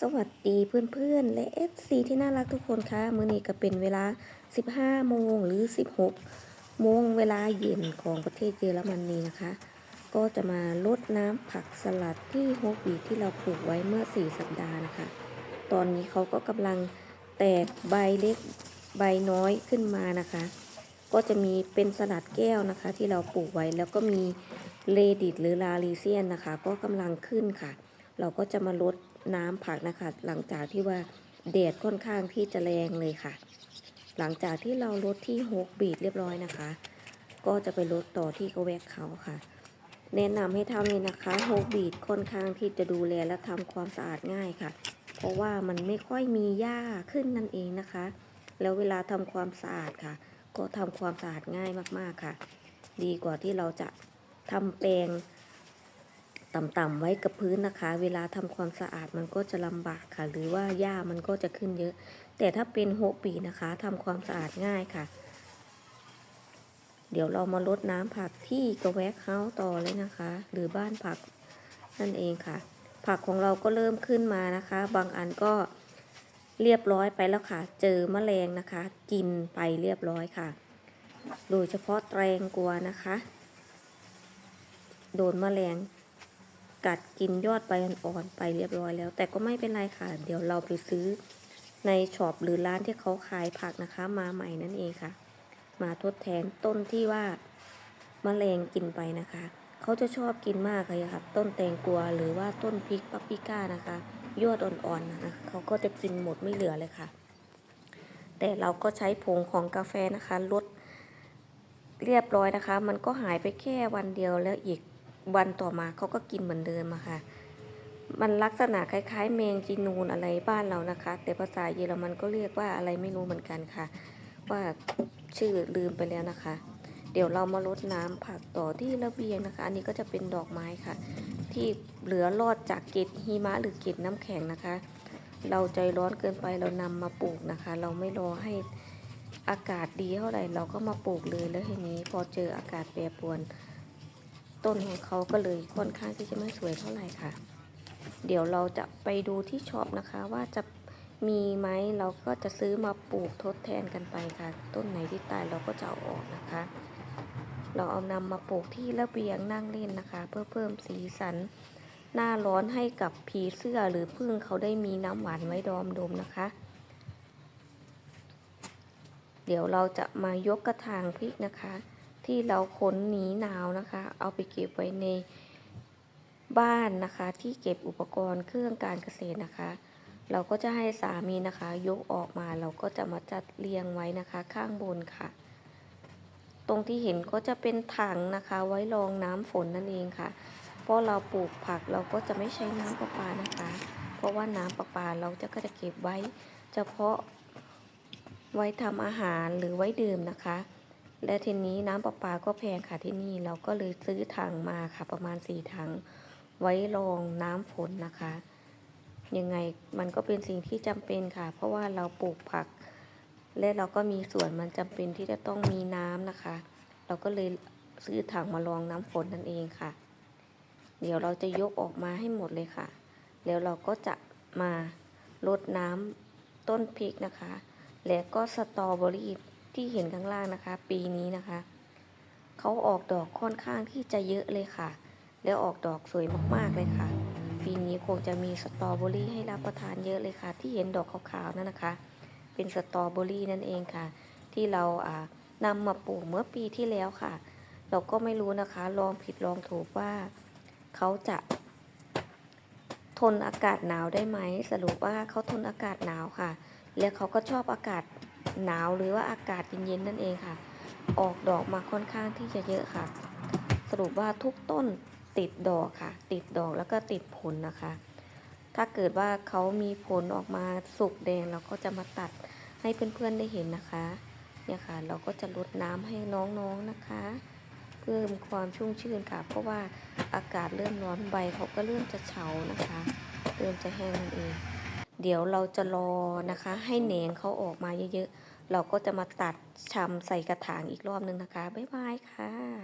สวัสดีเพื่อนๆ และ FC ที่น่ารักทุกคนคะมื้อนี้ก็เป็นเวลา 15 โมงหรือ 16 โมงเวลาเย็นของประเทศเยอรมนีนะคะ ก็จะมาลดน้ำผักสลัดที่โฮกบีที่เราปลูกไว้เมื่อ 4 สัปดาห์นะคะ ตอนนี้เขาก็กำลังแตกใบเล็กใบน้อยขึ้นมานะคะ ก็จะมีเป็นสลัดแก้วนะคะที่เราปลูกไว้แล้วก็มีเลดิตหรือลาลีเซียนนะคะ ก็กำลังขึ้นค่ะ เราก็จะมาลดน้ำผักนะคะ หลังจากที่ว่าแดดค่อนข้างที่จะแรงเลยค่ะ หลังจากที่เราลดที่ฮกบีดเรียบร้อยนะคะ ก็จะไปลดต่อที่กระแวกเขาค่ะ แนะนำให้ทำเลยนะคะโฮกบีดค่อนข้างที่จะดูแลและทำความสะอาดง่ายค่ะ เพราะว่ามันไม่ค่อยมีหญ้าขึ้นนั่นเองนะคะ แล้วเวลาทำความสะอาดค่ะ ก็ทำความสะอาดง่ายมากๆค่ะ ดีกว่าที่เราจะทำแปลง ต่ำๆไว้กับพื้นนะคะ เวลาทำความสะอาดมันก็จะลำบากค่ะ หรือว่าหญ้ามันก็จะขึ้นเยอะ แต่ถ้าเป็นโฮปีนะคะทำความสะอาดง่ายค่ะ เดี๋ยวเรามาลดน้ำผักที่กระแวกเฮาต่อเลยนะคะ หรือบ้านผักนั่นเองค่ะ ผักของเราก็เริ่มขึ้นมานะคะ บางอันก็เรียบร้อยไปแล้วค่ะ เจอแมลงนะคะ กินไปเรียบร้อยค่ะ โดยเฉพาะแตงกวานะคะ โดนแมลง กัดกินยอดใบอ่อนๆไปเรียบร้อยแล้ว แต่ก็ไม่เป็นไรค่ะ เดี๋ยวเราไปซื้อในช็อปหรือร้านที่เขาขายผักนะคะ มาใหม่นั่นเองค่ะ มาทดแทนต้นที่ว่าแมลงกินไปนะคะ เขาจะชอบกินมากเลยค่ะ ต้นแตงกวาหรือว่าต้นพริกปัปปริก้านะคะ ยอดอ่อนๆนะคะเขาก็จะกินหมดไม่เหลือเลยค่ะ แต่เราก็ใช้ผงของกาแฟนะคะลดเรียบร้อยนะคะ มันก็หายไปแค่วันเดียวแล้วอีก วันต่อมาเขาก็กินเหมือนเดิมอะค่ะ มันลักษณะคล้ายๆ แมงจีนูนอะไรบ้านเรานะคะ แต่ภาษาเยอรมันก็เรียกว่าอะไรไม่รู้เหมือนกันค่ะ ว่าชื่อลืมไปแล้วนะคะ เดี๋ยวเรามาลดน้ำผักต่อที่ระเบียงนะคะ อันนี้ก็จะเป็นดอกไม้ค่ะ ที่เหลือรอดจากเกล็ดหิมะหรือเกล็ดน้ำแข็งนะคะ เราใจร้อนเกินไปเรานำมาปลูกนะคะ เราไม่รอให้อากาศดีเท่าไหร่เราก็มาปลูกเลยแล้วทีนี้พอเจออากาศแปรปรวน ต้นของเขาก็เลยค่อนข้างที่จะไม่สวยเท่าไหร่ค่ะ เดี๋ยวเราจะไปดูที่ช็อปนะคะ ว่าจะมีไหมเราก็จะซื้อมาปลูกทดแทนกันไปค่ะ ต้นไหนที่ตายเราก็จะเอาออกนะคะ เราเอานำมาปลูกที่ระเบียงนั่งเล่นนะคะ เพื่อเพิ่มสีสัน หน้าร้อนให้กับผีเสื้อหรือพึ่งเขาได้มีน้ำหวานไว้ดอมดมนะคะ เดี๋ยวเราจะมายกกระถางพริกนะคะ ที่เราขนหนีหนาวนะคะ เอาไปเก็บไว้ในบ้านนะคะ ที่เก็บอุปกรณ์เครื่องการเกษตรนะคะ เราก็จะให้สามีนะคะ ยกออกมาเราก็จะมาจัดเรียงไว้นะคะ ข้างบนค่ะ ตรงที่เห็นก็จะเป็นถังนะคะ ไว้รองน้ำฝนนั่นเองค่ะ เพราะเราปลูกผักเราก็จะไม่ใช้น้ำประปานะคะ เพราะว่าน้ำประปาเราจะก็จะเก็บไว้ เฉพาะไว้ทำอาหารหรือไว้ดื่มนะคะ และทีนี้น้ำประปาก็แพงค่ะที่นี่เราก็เลยซื้อถังมาค่ะประมาณสี่ถัง ไว้รองน้ำฝนนะคะ ยังไงมันก็เป็นสิ่งที่จำเป็นค่ะ เพราะว่าเราปลูกผัก และเราก็มีส่วนมันจำเป็นที่จะต้องมีน้ำนะคะ เราก็เลยซื้อถังมารองน้ำฝนนั่นเองค่ะ เดี๋ยวเราจะยกออกมาให้หมดเลยค่ะ แล้วเราก็จะมาลดน้ำต้นพริกนะคะ และก็สตรอเบอรี่ ที่เห็นข้างล่างนะคะ ปีนี้นะคะเขาออกดอกค่อนข้างที่จะเยอะเลยค่ะ แล้วออกดอกสวยมากๆเลยค่ะ ปีนี้คงจะมีสตรอเบอรี่ให้รับประทานเยอะเลยค่ะ ที่เห็นดอกขาวๆนั่นนะคะ เป็นสตรอเบอรี่นั่นเองค่ะ ที่เราอ่านำมาปลูกเมื่อปีที่แล้วค่ะ เราก็ไม่รู้นะคะลองผิดลองถูกว่าเขาจะทนอากาศหนาวได้ไหมสรุปว่าเขาทนอากาศหนาวค่ะ แล้วเขาก็ชอบอากาศ หนาวหรือว่าอากาศเย็นๆนั่นเองค่ะ ออกดอกมาค่อนข้างที่จะเยอะค่ะ สรุปว่าทุกต้นติดดอกค่ะ ติดดอกแล้วก็ติดผลนะคะ ถ้าเกิดว่าเขามีผลออกมาสุกแดงเราก็จะมาตัดให้เพื่อนๆได้เห็นนะคะเนี่ยค่ะเราก็จะลดน้ำให้น้องๆนะคะ เพิ่มความชุ่มชื่นค่ะ เพราะว่าอากาศเริ่มร้อนใบเขาก็เริ่มจะเฉานะคะ เริ่มจะแห้งนั่นเอง เดี๋ยวเราจะรอนะคะ ให้แหนงเขาออกมาเยอะๆ เราก็จะมาตัดชำใส่กระถางอีกรอบนึงนะคะ บ๊ายบายค่ะ